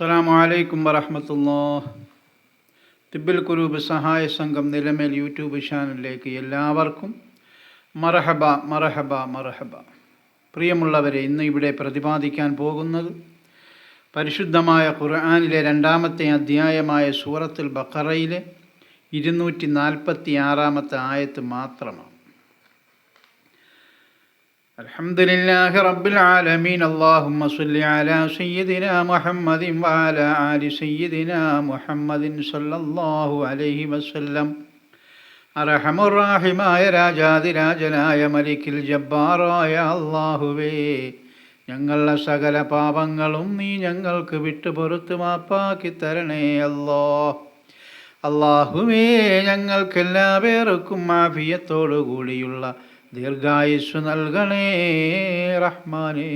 അസ്സലാമു അലൈക്കും വറഹമത്തുല്ലാ തിബിൽ കുരൂബ് സഹായ സംഘം നിലമേൽ യൂട്യൂബ് ചാനലിലേക്ക് എല്ലാവർക്കും മറഹബ മറഹബ മറഹബ പ്രിയമുള്ളവരെ ഇന്ന് ഇവിടെ പ്രതിപാദിക്കാൻ പോകുന്നത് പരിശുദ്ധമായ ഖുർആാനിലെ രണ്ടാമത്തെ അധ്യായമായ സൂറത്തുൽ ബക്കറയിലെ ഇരുന്നൂറ്റി നാൽപ്പത്തി ആറാമത്തെ ആയത്ത് മാത്രമാണ്. الحمد لله رب العالمين اللهم صل على سيدنا محمد وعلى آل سيدنا محمد صلى الله عليه وسلم അറഹമുറാഹിമായ രാജാതിരാജനായ മലിക്കിൽ ജബ്ബാറായ അള്ളാഹുവേ ഞങ്ങളുടെ സകല പാപങ്ങളും നീ ഞങ്ങൾക്ക് വിട്ടുപുറത്ത് മാപ്പാക്കി തരണേ അല്ലോ അള്ളാഹുവേ ഞങ്ങൾക്കെല്ലാ പേർക്കും മാഫിയത്തോടു കൂടിയുള്ള ദീർഘായുസ് നൽകണേ റഹ്മാനേ.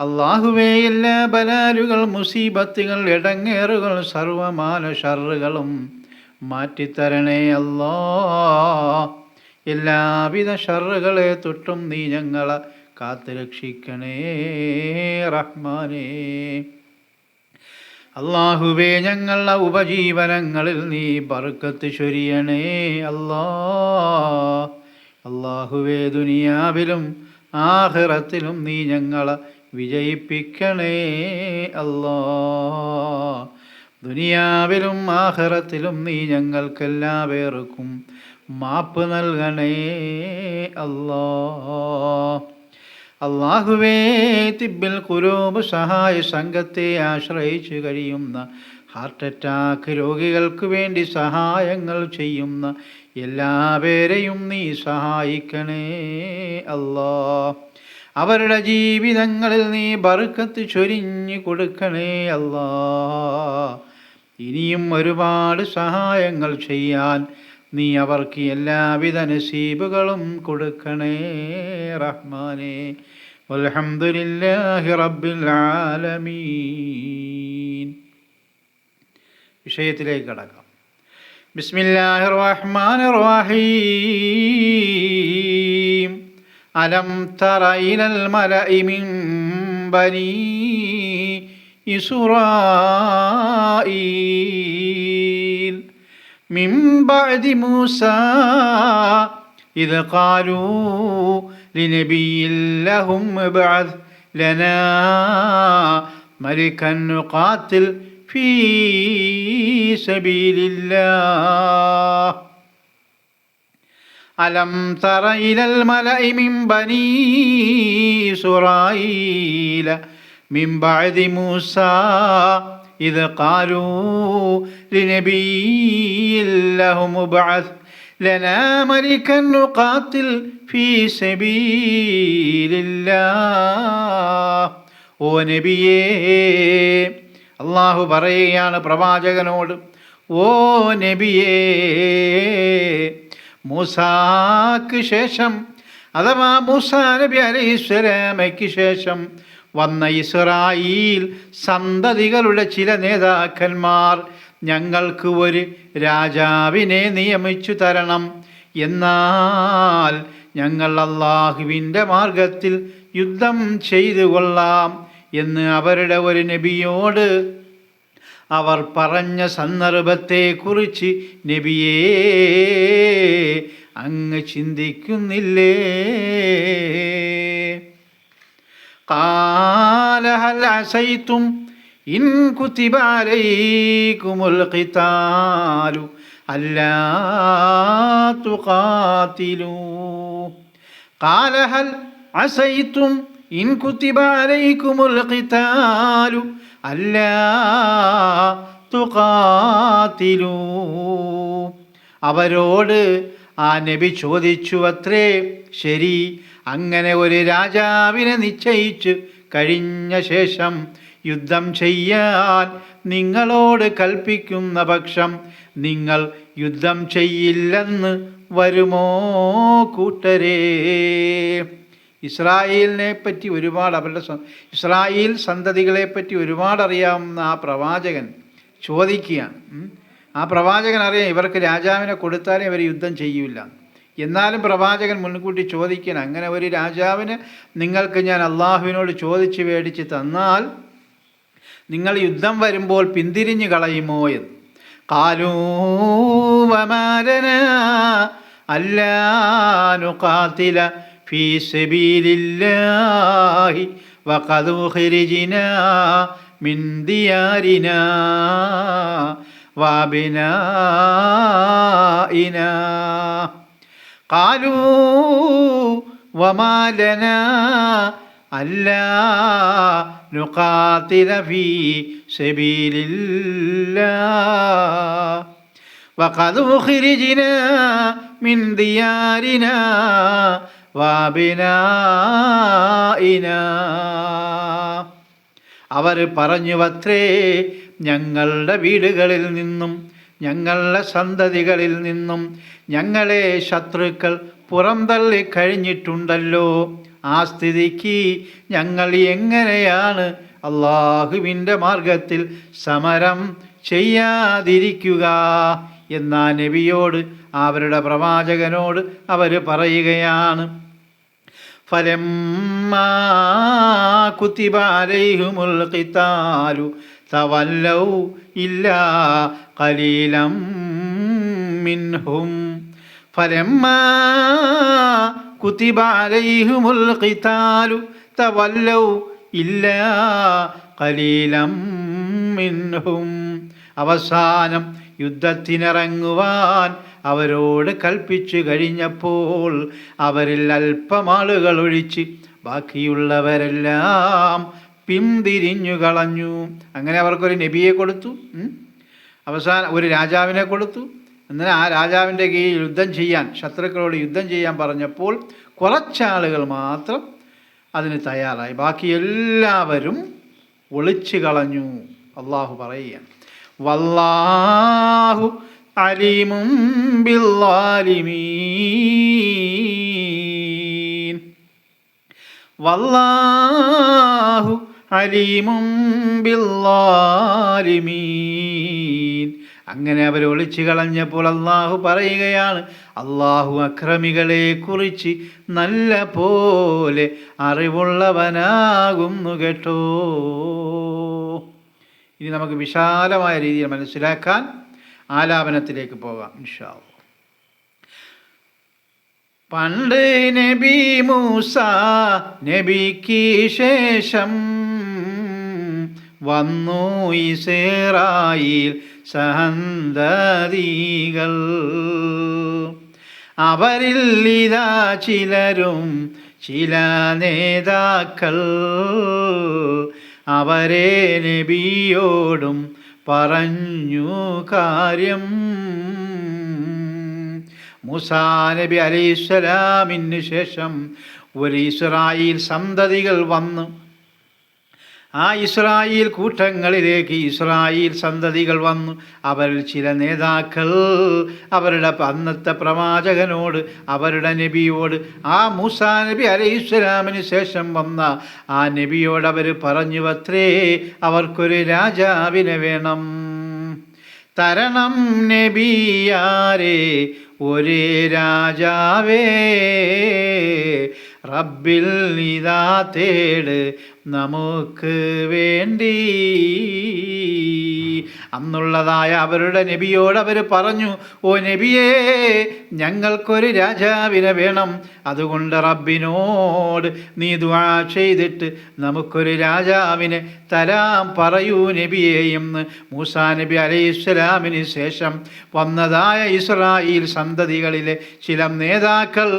അള്ളാഹുവേ എല്ലാ ബലാലുകൾ മുസീബത്തുകൾ ഇടങ്ങേറുകൾ സർവമാന ഷറുകളും മാറ്റിത്തരണേ അല്ലോ. എല്ലാവിധ ഷറുകളെ തൊട്ടും നീ ഞങ്ങളെ കാത്തുരക്ഷിക്കണേ റഹ്മാനേ. അള്ളാഹുവേ ഞങ്ങളുടെ ഉപജീവനങ്ങളിൽ നീ ബർക്കത്ത് ചൊരിയണേ അല്ലാ. അള്ളാഹുവേ ദുനിയാവിലും ആഹിറത്തിലും നീ ഞങ്ങളെ വിജയിപ്പിക്കണേ അല്ലോ. ദുനിയാവിലും ആഹിറത്തിലും നീ ഞങ്ങൾക്കെല്ലാവർക്കും മാപ്പ് നൽകണേ അല്ലോ. അള്ളാഹുവേ തിബിൽ കുരൂബ് സഹായ സംഘത്തെ ആശ്രയിച്ചു കഴിയുന്ന ഹാർട്ട് അറ്റാക്ക് രോഗികൾക്ക് വേണ്ടി സഹായങ്ങൾ ചെയ്യുന്ന എല്ലാവരെയും നീ സഹായിക്കണേ അല്ലാ. അവരുടെ ജീവിതങ്ങളിൽ നീ ബറുക്കത്ത് ചൊരിഞ്ഞു കൊടുക്കണേ അല്ലാ. ഇനിയും ഒരുപാട് സഹായങ്ങൾ ചെയ്യാൻ നീ അവർക്ക് എല്ലാവിധ നസീബുകളും കൊടുക്കണേ റഹ്മാനെ. അൽഹംദുലില്ലാഹി റബ്ബിൽ ആലമീൻ. വിഷയത്തിലേക്ക് കടക്കാം. بسم الله الرحمن الرحيم. ألم تر إلى الملأ من بني إسرائيل؟ من بعد موسى إذ قالوا لنبي لهم ابعث لنا ملكا نقاتل في سبيل الله ألم تر إلى الملأ من بني إسرائيل من بعد موسى إذ قالوا لنبي لهم ابعث لنا ملكا نقاتل في سبيل الله ونبيه അള്ളാഹു പറയുകയാണ് പ്രവാചകനോട് ഓ നബിയേ മൂസാക്ക് ശേഷം അഥവാ മൂസാ നബി അലൈഹിസ്വലാമയ്ക്ക് ശേഷം വന്ന ഇസ്രായേൽ സന്തതികളുടെ ചില നേതാക്കന്മാർ ഞങ്ങൾക്ക് ഒരു രാജാവിനെ നിയമിച്ചു തരണം. എന്നാൽ ഞങ്ങൾ അള്ളാഹുവിന്റെ മാർഗത്തിൽ യുദ്ധം ചെയ്തു കൊള്ളാം എന്ന് അവരുടെ ഒരു നബിയോട് അവർ പറഞ്ഞ സന്ദർഭത്തെക്കുറിച്ച് നബിയേ അങ്ങ് ചിന്തിക്കുന്നില്ലേ? കാലഹലസൈത്തും ഇൻ കുത്തിബാലൈക്കുമുൽ ഖിതാലു അല്ലാ കാലഹൽ അസൈത്തും ഇൻ അല്ലാ അവരോട് ആ നബി ചോദിച്ചു അത്രേ ശരി. അങ്ങനെ ഒരു രാജാവിനെ നിശ്ചയിച്ചു കഴിഞ്ഞ ശേഷം യുദ്ധം ചെയ്യാൻ നിങ്ങളോട് കൽപ്പിക്കുന്ന പക്ഷം നിങ്ങൾ യുദ്ധം ചെയ്യില്ലെന്ന് വരുമോ കൂട്ടരേ? ഇസ്രായേലിനെ പറ്റി ഒരുപാട് അവരുടെ ഇസ്രായേൽ സന്തതികളെ പറ്റി ഒരുപാട് അറിയാവുന്ന ആ പ്രവാചകൻ ചോദിക്കുകയാണ്. ആ പ്രവാചകൻ അറിയാം ഇവർക്ക് രാജാവിനെ കൊടുത്താലേ ഇവർ യുദ്ധം ചെയ്യൂല. എന്നാലും പ്രവാചകൻ മുൻകൂട്ടി ചോദിക്കണം അങ്ങനെ ഒരു രാജാവിന് നിങ്ങൾക്ക് ഞാൻ അള്ളാഹുവിനോട് ചോദിച്ച് മേടിച്ച് തന്നാൽ നിങ്ങൾ യുദ്ധം വരുമ്പോൾ പിന്തിരിഞ്ഞു കളയുമോ എന്ന്? കാലൂവമാരന അല്ലാനുകാത്തില في سبيل الله وقد أخرجنا من ديارنا وابنائنا قالوا وما لنا ألا نقاتل في سبيل الله وقد أخرجنا من ديارنا വാബിനായിന അവർ പറഞ്ഞുവത്രേ ഞങ്ങളുടെ വീടുകളിൽ നിന്നും ഞങ്ങളുടെ സന്തതികളിൽ നിന്നും ഞങ്ങളെ ശത്രുക്കൾ പുറന്തള്ളി കഴിഞ്ഞിട്ടുണ്ടല്ലോ. ആ സ്ഥിതിക്ക് ഞങ്ങൾ എങ്ങനെയാണ് അള്ളാഹുവിന്റെ മാർഗത്തിൽ സമരം ചെയ്യാതിരിക്കുക? എന്നാ നബിയോട് അവരുടെ പ്രവാചകനോട് അവർ പറയുകയാണ് ഫലമ്മാ കുത്തിബാലൈഹുമുൽ ഖിതാലു തവല്ലൗ ഇല്ലാ കലീലം മിൻഹും. ഫലമ്മാ കുത്തിബാലൈഹുമുൽ ഖിതാലു തവല്ലൗ ഇല്ലാ കലീലം മിൻഹും. അവസാനം യുദ്ധത്തിനിറങ്ങുവാൻ അവരോട് കൽപ്പിച്ചു കഴിഞ്ഞപ്പോൾ അവരിൽ അല്പമാളുകൾ ഒഴിച്ച് ബാക്കിയുള്ളവരെല്ലാം പിന്തിരിഞ്ഞു കളഞ്ഞു. അങ്ങനെ അവർക്കൊരു നബിയെ കൊടുത്തു. അവസാനം ഒരു രാജാവിനെ കൊടുത്തു. എന്നാൽ ആ രാജാവിന്റെ കീഴിൽ യുദ്ധം ചെയ്യാൻ ശത്രുക്കളോട് യുദ്ധം ചെയ്യാൻ പറഞ്ഞപ്പോൾ കുറച്ചാളുകൾ മാത്രം അതിന് തയ്യാറായി. ബാക്കി എല്ലാവരും ഒളിച്ചു കളഞ്ഞു. അള്ളാഹു പറയുകയാണ് വല്ലാഹു അലീമും ബില്ലാലിമീൻ. വല്ലാഹു അലീമും ബില്ലാലിമീൻ. അങ്ങനെ അവർ ഒളിച്ചു കളഞ്ഞപ്പോൾ അള്ളാഹു പറയുകയാണ് അള്ളാഹു അക്രമികളെ കുറിച്ച് നല്ല പോലെ അറിവുള്ളവനാകുന്നു കേട്ടോ. ഇനി നമുക്ക് വിശാലമായ രീതിയിൽ മനസ്സിലാക്കാൻ ആലാപനത്തിലേക്ക് പോകാം ഇൻഷാ. പണ്ട് നബി മൂസ നബിക്ക് ശേഷം വന്നു ഇസേറായിൽ സഹന്തതികൾ അവരിൽ ഇതാ ചിലരും ചില നേതാക്കൾ അവരെ നബിയോടും പറഞ്ഞു കാര്യം. മൂസാ നബി അലൈഹിസ്സലാമിന് ശേഷം ഒരു ഇസ്രായേൽ സന്തതികൾ വന്നു ആ ഇസ്രായേൽ കൂട്ടങ്ങളിലേക്ക് ഇസ്രായേൽ സന്തതികൾ വന്നു. അവരിൽ ചില നേതാക്കൾ അവരുടെ അന്നത്തെ പ്രവാചകനോട് അവരുടെ നബിയോട് ആ മൂസാ നബി അലൈഹിസ്സലാമിന് ശേഷം വന്ന ആ നബിയോട് അവർ പറഞ്ഞു അത്രേ അവർക്കൊരു രാജാവിനെ വേണം. തരണം നബിയാരെ ഒരേ രാജാവേ റബ്ബിൽ നിതാ തേട്. നമുക്ക് വേണ്ടി. അന്നുള്ളതായ അവരുടെ നബിയോട് അവർ പറഞ്ഞു ഓ നബിയേ ഞങ്ങൾക്കൊരു രാജാവിനെ വേണം. അതുകൊണ്ട് റബ്ബിനോട് നീ ദുആ ചെയ്തിട്ട് നമുക്കൊരു രാജാവിനെ തരാം. പറയൂ നബിയെ എന്ന് മൂസാ നബി അലൈഹി ഇസ്ലാമിന് ശേഷം വന്നതായ ഇസ്രായേൽ സന്തതികളിലെ ചില നേതാക്കൾ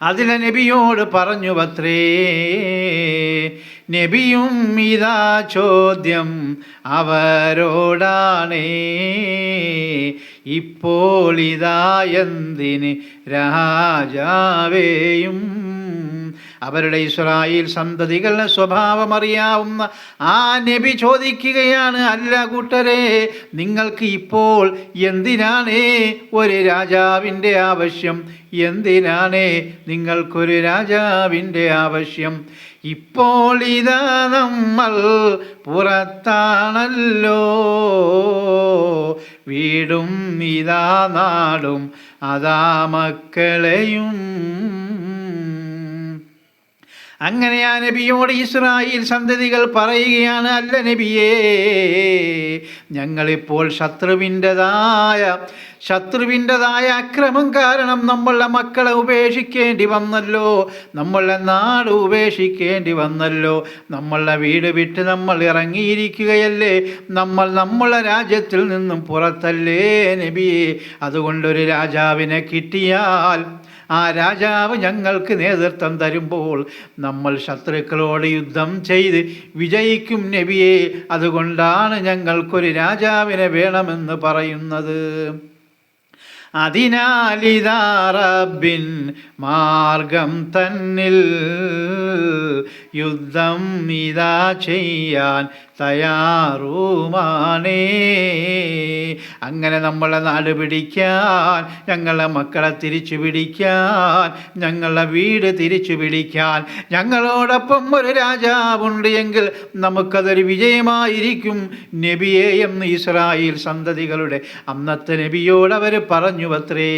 അതിലെ നബിയോട് പറഞ്ഞു പത്രേ നബിയും ഇതാ ചോദ്യം അവരോടാണേ. ഇപ്പോൾ ഇതാ എന്തിന് രാജാവേയും അവരുടെ ഇസ്രായേൽ സന്തതികളുടെ സ്വഭാവം അറിയാവുന്ന ആ നബി ചോദിക്കുകയാണ് അല്ല കൂട്ടരെ നിങ്ങൾക്ക് ഇപ്പോൾ എന്തിനാണ് ഒരു രാജാവിന്റെ ആവശ്യം? എന്തിനാണ് നിങ്ങൾക്കൊരു രാജാവിന്റെ ആവശ്യം? ഇപ്പോൾ ഇതാ നമ്മൾ പുറത്താണല്ലോ. വീടും ഇതാ നാടും അതാ മക്കളെയും അങ്ങനെ ആ നബിയോട് ഇസ്രായേൽ സന്തതികൾ പറയുകയാണ് അല്ല നബിയേ ഞങ്ങളിപ്പോൾ ശത്രുവിന്റെതായ ശത്രുവിന്റെതായ അക്രമം കാരണം നമ്മളുടെ മക്കളെ ഉപേക്ഷിക്കേണ്ടി വന്നല്ലോ നമ്മളുടെ നാട് ഉപേക്ഷിക്കേണ്ടി വന്നല്ലോ നമ്മളുടെ വീട് വിട്ട് നമ്മൾ ഇറങ്ങിയിരിക്കുകയല്ലേ നമ്മൾ നമ്മളെ രാജ്യത്തിൽ നിന്നും പുറത്തല്ലേ നബിയെ? അതുകൊണ്ടൊരു രാജാവിനെ കിട്ടിയാൽ ആ രാജാവ് ഞങ്ങൾക്ക് നേതൃത്വം തരുമ്പോൾ നമ്മൾ ശത്രുക്കളോട് യുദ്ധം ചെയ്ത് വിജയിക്കും നബിയെ. അതുകൊണ്ടാണ് ഞങ്ങൾക്കൊരു രാജാവിനെ വേണമെന്ന് പറയുന്നത്. അതിനാലിതാ റബ്ബിൻ മാർഗം തന്നിൽ യുദ്ധം ഇതാ ചെയ്യാൻ തയ്യാറുമാണേ. അങ്ങനെ നമ്മളെ നാട് പിടിക്കാൻ ഞങ്ങളെ മക്കളെ തിരിച്ചു പിടിക്കാൻ ഞങ്ങളെ വീട് തിരിച്ചു പിടിക്കാൻ ഞങ്ങളോടൊപ്പം ഒരു രാജാവുണ്ട് എങ്കിൽ നമുക്കതൊരു വിജയമായിരിക്കും. നബിയെ എന്ന് ഇസ്രായേൽ സന്തതികളുടെ അന്നത്തെ നബിയോട് അവർ പറഞ്ഞു അത്രേ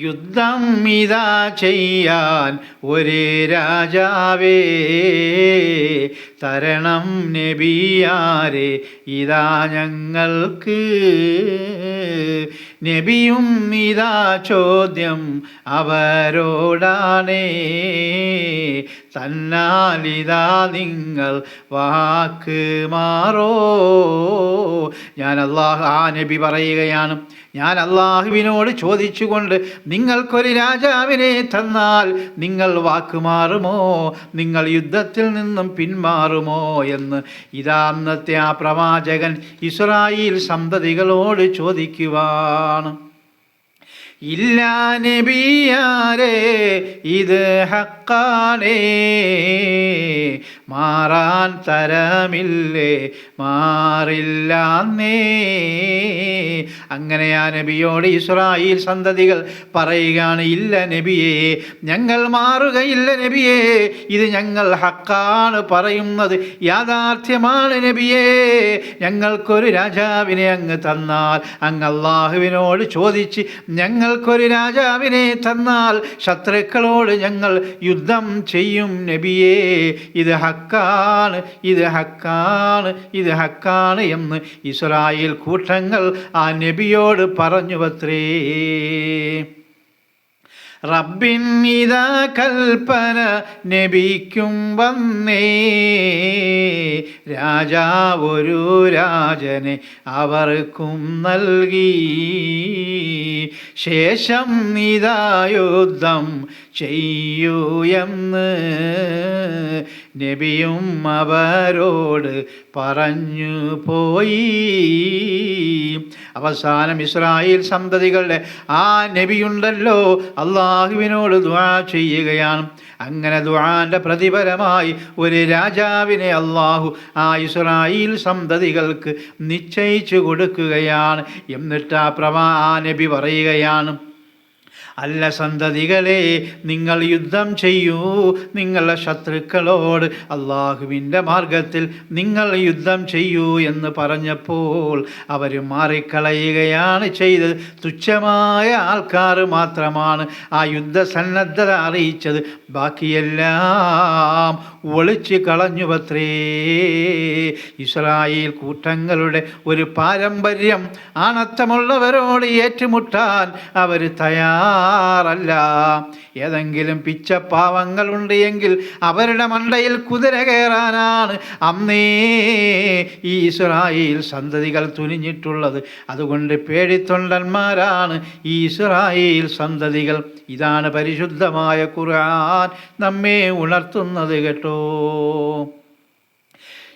യുദ്ധം ഇതാ ചെയ്യാൻ ഒരേ രാജാവേ. തരണം നബിയാരെ ഇതാ ഞങ്ങൾക്ക്. നബിയും ഇതാ ചോദ്യം അവരോടാണേ. തന്നാലിതാ നിങ്ങൾ വാക്ക് മാറോ. ഞാൻ അള്ളാഹ് ആ നബി പറയുകയാണ്. ഞാൻ അള്ളാഹുവിനോട് ചോദിച്ചുകൊണ്ട് നിങ്ങൾക്കൊരു രാജാവിനെ തന്നാൽ നിങ്ങൾ വാക്കുമാറുമോ നിങ്ങൾ യുദ്ധത്തിൽ നിന്നും പിന്മാറുമോ എന്ന് ഇതാ അന്നത്തെ ആ പ്രവാചകൻ ഇസ്രായേൽ സന്തതികളോട് ചോദിക്കുവാണ്. ഇല്ല നബിയാരേ ഇത് ഹക്കാണേ. മാറാൻ തരമില്ലേ? മാറില്ലാന്നേ. അങ്ങനെ ആ നബിയോട് ഇസ്രായേൽ സന്തതികൾ പറയുകയാണ് ഇല്ല നബിയെ ഞങ്ങൾ മാറുകയില്ല നബിയെ. ഇത് ഞങ്ങൾ ഹക്കാണ് പറയുന്നത്. യാഥാർത്ഥ്യമാണ് നബിയെ. ഞങ്ങൾക്കൊരു രാജാവിനെ അങ്ങ് തന്നാൽ. അങ്ങ് അള്ളാഹുവിനോട് ചോദിച്ച് ഞങ്ങൾക്കൊരു രാജാവിനെ തന്നാൽ ശത്രുക്കളോട് ഞങ്ങൾ യുദ്ധം ചെയ്യും നബിയേ. ഇത് ഹക്കാണ് ഇത് ഹക്കാണ് ഇത് ഹക്കാണ് എന്ന് ഇസ്രായേൽ കൂട്ടങ്ങൾ ആ നബിയോട് പറഞ്ഞു പത്രേ ഇതാ കൽപ്പന നബിക്കും വന്നേ. ഒരു രാജനെ അവർക്കും നൽകി. ശേഷം ഇതാ യുദ്ധം ചെയ്യൂ എന്ന് നബിയും അവരോട് പറഞ്ഞു പോയി. അവസാനം ഇസ്രായേൽ സന്തതികളുടെ ആ നബിയുണ്ടല്ലോ അള്ളാഹുവിനോട് ദ്വാ ചെയ്യുകയാണ്. അങ്ങനെ ദ്വാന്റെ പ്രതിഫലമായി ഒരു രാജാവിനെ അള്ളാഹു ആ ഇസ്രായേൽ സന്തതികൾക്ക് നിശ്ചയിച്ചു കൊടുക്കുകയാണ്. എന്നിട്ട് ആ പ്രവാ ആ നബി പറയുകയാണ് അല്ല സന്തതികളെ നിങ്ങൾ യുദ്ധം ചെയ്യൂ. നിങ്ങളുടെ ശത്രുക്കളോട് അള്ളാഹുവിന്റെ മാർഗത്തിൽ നിങ്ങൾ യുദ്ധം ചെയ്യൂ എന്ന് പറഞ്ഞപ്പോൾ അവർ മാറിക്കളയുകയാണ് ചെയ്തത്. തുച്ഛമായ ആൾക്കാർ മാത്രമാണ് ആ യുദ്ധസന്നദ്ധത അറിയിച്ചത്. ബാക്കിയെല്ലാം ഒളിച്ച് കളഞ്ഞു ഇസ്രായേൽ കൂട്ടങ്ങളുടെ ഒരു പാരമ്പര്യം ആണത്തമുള്ളവരോട് ഏറ്റുമുട്ടാൻ അവർ തയ്യാറല്ല ഏതെങ്കിലും പിച്ചപ്പാവങ്ങളുണ്ട് എങ്കിൽ അവരുടെ മണ്ടയിൽ കുതിര കയറാനാണ്. അന്നേ ഈ ഇസ്രായേൽ സന്തതികൾ തുനിഞ്ഞിട്ടുള്ളത്. അതുകൊണ്ട് പേടിത്തൊണ്ടന്മാരാണ് ഈ ഇസ്രായേൽ സന്തതികൾ. ഇതാണ് പരിശുദ്ധമായ ഖുർആൻ നമ്മെ ഉണർത്തുന്നത് കേട്ടോ.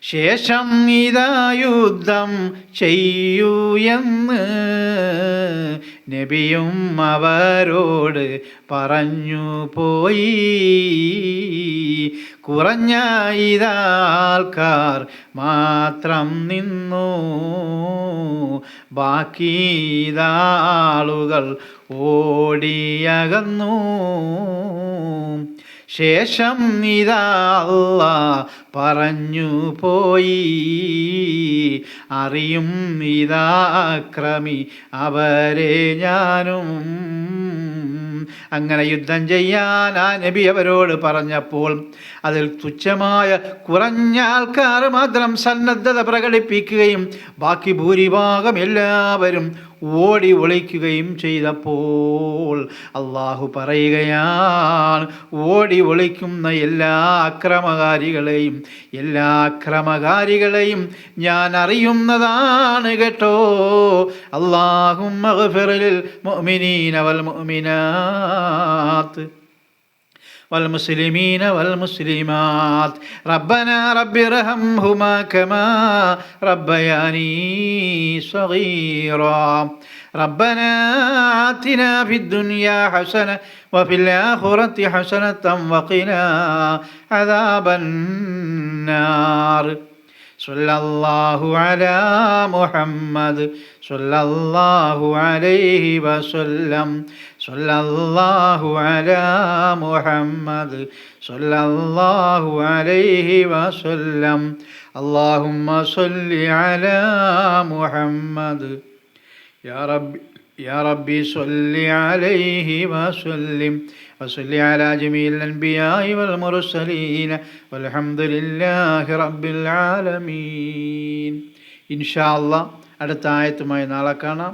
ശേഷം ഇതാ യുദ്ധം ചെയ്യൂ എന്ന് നബിയും അവരോട് പറഞ്ഞു പോയി. കുറഞ്ഞ ഇതാൾക്കാർ മാത്രം നിന്നു. ബാക്കി ഇതാളുകൾ ഓടിയകന്നു. ശേഷം ഇതാ പറഞ്ഞു പോയി. അറിയും ഇതാക്രമി അവരെ ഞാനും. അങ്ങനെ യുദ്ധം ചെയ്യാൻ ആ നബി അവരോട് പറഞ്ഞപ്പോൾ അതിൽ തുച്ഛമായ കുറഞ്ഞ ആൾക്കാർ മാത്രം സന്നദ്ധത പ്രകടിപ്പിക്കുകയും ബാക്കി ഭൂരിഭാഗം എല്ലാവരും ഓടി ഒളിക്കുകയും ചെയ്തപ്പോൾ അള്ളാഹു പറയുകയാണ് ഓടി ഒളിക്കുന്ന എല്ലാ അക്രമകാരികളെയും എല്ലാ അക്രമകാരികളെയും ഞാൻ അറിയുന്നതാണ് കേട്ടോ. അള്ളാഹും മുഅ്മിനീന വൽ മുഅ്മിനാത്ത്. والمسلمين والمسلمات. ربنا رب ارحمهما كما ربياني صغيرا. ربنا آتنا في الدنيا حسنة وفي الآخرة حسنة وقنا عذاب النار. صلى الله على محمد صلى الله عليه وسلم. صلى الله على محمد صلى الله عليه وسلم اللهم صل على محمد يا رب يا ربي صل عليه وسلم وصل على جميع الأنبياء والمرسلين والحمد لله رب العالمين إن شاء الله അടുത്ത ആയത്തുമായി നാളെ കാണാം